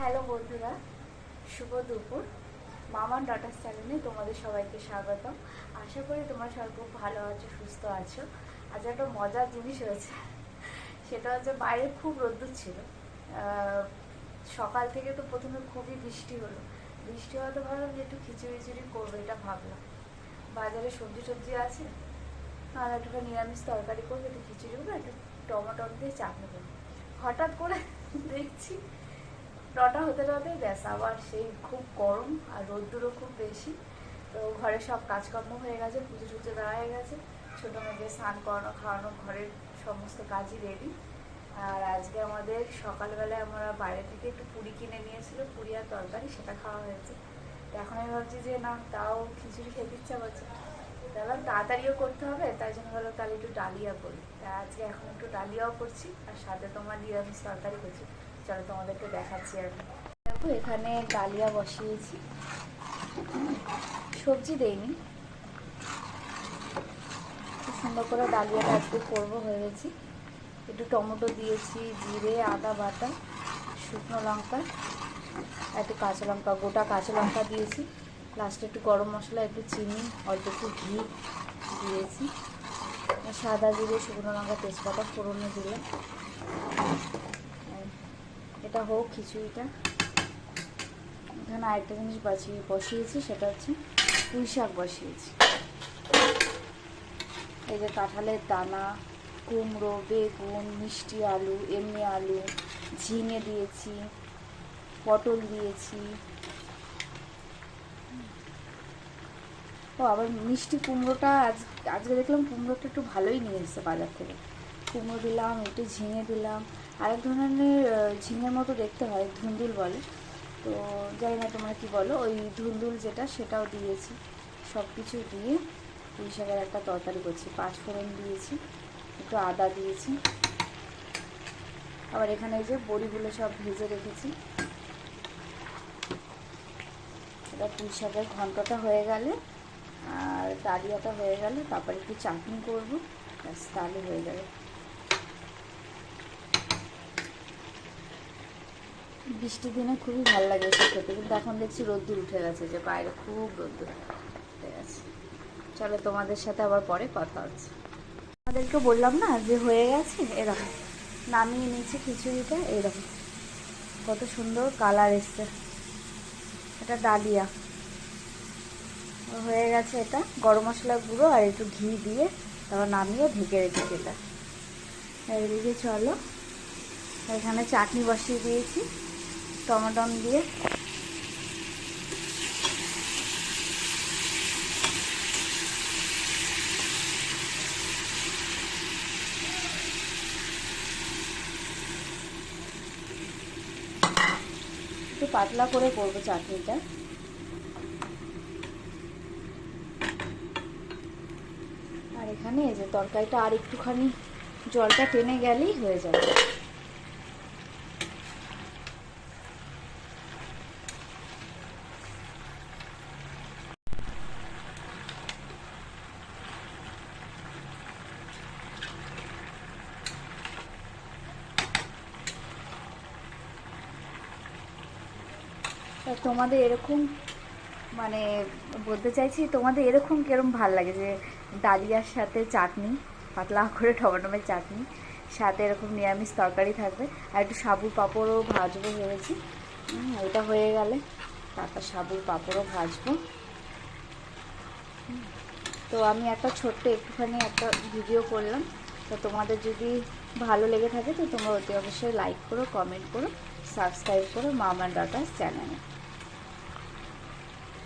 Hello বন্ধুরা, শুভ দুপুর। মামান ডাটাস চ্যানেলে তোমাদের সবাইকে স্বাগতম। আশা করি তোমরা সবাই খুব ভালো আছো, সুস্থ আছো। আজ একটা মজার জিনিস হয়েছে, সেটা হচ্ছে বাইরে খুব রোদ্দুর ছিল। সকাল থেকে তো প্রথমে খুবই বৃষ্টি হলো। বৃষ্টি হওয়াতে ভাবলাম যে একটু খিচুড়ি খিচুড়ি করব, এটা ভাবলাম। বাজারে সবজি টবজি আছে? আর একটু নিরামিষ তরকারি করব, একটু খিচুড়ি করব, একটু টমেটো দিয়ে চাটনি করব। হঠাৎ করে দেখছি নটা হতে হতে ব্যাস আবার সেই খুব গরম আর রোদ্দুরও খুব বেশি। তো ঘরে সব কাজকর্ম হয়ে গেছে, পুজো টুজো দেওয়া হয়ে গেছে। ছোটো মেয়েকে স্নান করানো, খাওয়ানো, ঘরের সমস্ত কাজই রেডি আর আজকে আমাদের সকালবেলায় আমরা বাইরে থেকে একটু পুরি কিনে নিয়েছিল, পুরি আর তরকারি, সেটা খাওয়া হয়েছে। তো এখন আমি ভাবছি যে না, তাও খিচুড়ি খেতে ইচ্ছা করছে। তাহলে তাড়াতাড়িও করতে হবে, তাই জন্য ভাবলাম তাহলে একটু ডালিয়া করি। তা আজকে এখন একটু ডালিয়াও করছি, আর সাথে তোমার নিরামিষ তরকারি করছি। চলো তোমাদেরকে দেখাচ্ছি আর। দেখো, এখানে ডালিয়া বসিয়েছি। সবজি দেইনি। খুব সুন্দর করে ডালিয়াটা আজকে করব ভেবেছি। একটু টমেটো দিয়েছি, জিরে, আদা বাটা, শুকনো লঙ্কা, একটু কাঁচা লঙ্কা, গোটা কাঁচা লঙ্কা দিয়েছি। লাস্টে একটু গরম মশলা, একটু চিনি, অল্প একটু ঘি দিয়েছি। সাদা জিরে, শুকনো লঙ্কা, তেজপাতা ফোড়নে দিলাম। এটা হোক, খিচুড়িটা। এখানে আরেকটা জিনিস বাছিয়ে বসিয়েছি, সেটা হচ্ছে পুঁই শাক বসিয়েছি। এই যে কাঁঠালের দানা, কুমড়ো, বেগুন, মিষ্টি আলু, এমনি আলু, ঝিঙে দিয়েছি, পটল দিয়েছি। ও, আবার মিষ্টি কুমড়োটা আজ আজকে দেখলাম কুমড়োটা একটু ভালোই নিয়ে এসেছে বাজার থেকে। কুমড়ো দিলাম, একটু ঝিঙে দিলাম আরেক ধরনের ঝিঙের মতো দেখতে হয়, ধুন্দুল বলে। তো জানি না তোমরা কি বলো, ওই ধুন্দুল যেটা, সেটাও দিয়েছি। সব কিছু দিয়ে পুঁই শাকের একটা তরকারি করছি। পাঁচ ফোড়ন দিয়েছি, একটু আদা দিয়েছি। আবার এখানে যে বড়িগুলো সব ভেজে রেখেছি। এটা পুঁই শাকের ঘন্টটা হয়ে গেলে, আর ডালিয়াটা হয়ে গেলে, তারপরে একটু চাটনি করব। ব্যাস, তাহলে হয়ে যাবে। বৃষ্টির দিনে খুবই ভালো লাগে এসব খেতে, কিন্তু এখন দেখছি রোদ্দুর উঠে গেছে, যে বাইরে খুব রোদ্দুর উঠে গেছে। চলো তোমাদের সাথে আবার পরে কথা হচ্ছে। আমাদেরকে বললাম না, যে হয়ে গেছে, এরকম। নামিয়ে নিয়েছি খিচুড়িটা, এরকম। কত সুন্দর কালার এসছে। এটা ডালিয়া। হয়ে গেছে এটা, গরম মশলা গুঁড়ো আর একটু ঘি দিয়ে তারপর নামিয়ে ঢেকে রেখেছি এটা। এদিকে চলো, এখানে চাটনি বসিয়ে দিয়েছি। টমেটম দিয়ে। একটু পাতলা করে করব চাটনিটা। আর এখানে এই যে তরকারিটা আর একটুখানি জলটা টেনে গেলেই হয়ে যাবে। তোমাদের এরকম মানে বলতে চাইছি তোমাদের এরকম কিরম ভালো লাগে যে ডালিয়ার সাথে চাটনি, পাতলা করে টমেটোমের চাটনি, সাথে এরকম নিরামিষ তরকারি থাকবে, আর একটু সাবুর পাঁপড়ও ভাজবো ভেবেছি। ওইটা হয়ে গেলে তারপর সাবুর পাঁপড়ও ভাজবো। তো আমি একটা ছোট্ট একটুখানি একটা ভিডিও করলাম। তো তোমাদের যদি ভালো লেগে থাকে তো তোমরা অতি অবশ্যই লাইক করো কমেন্ট করো সাবস্ক্রাইব করো মামা ডাটাস চ্যানেলে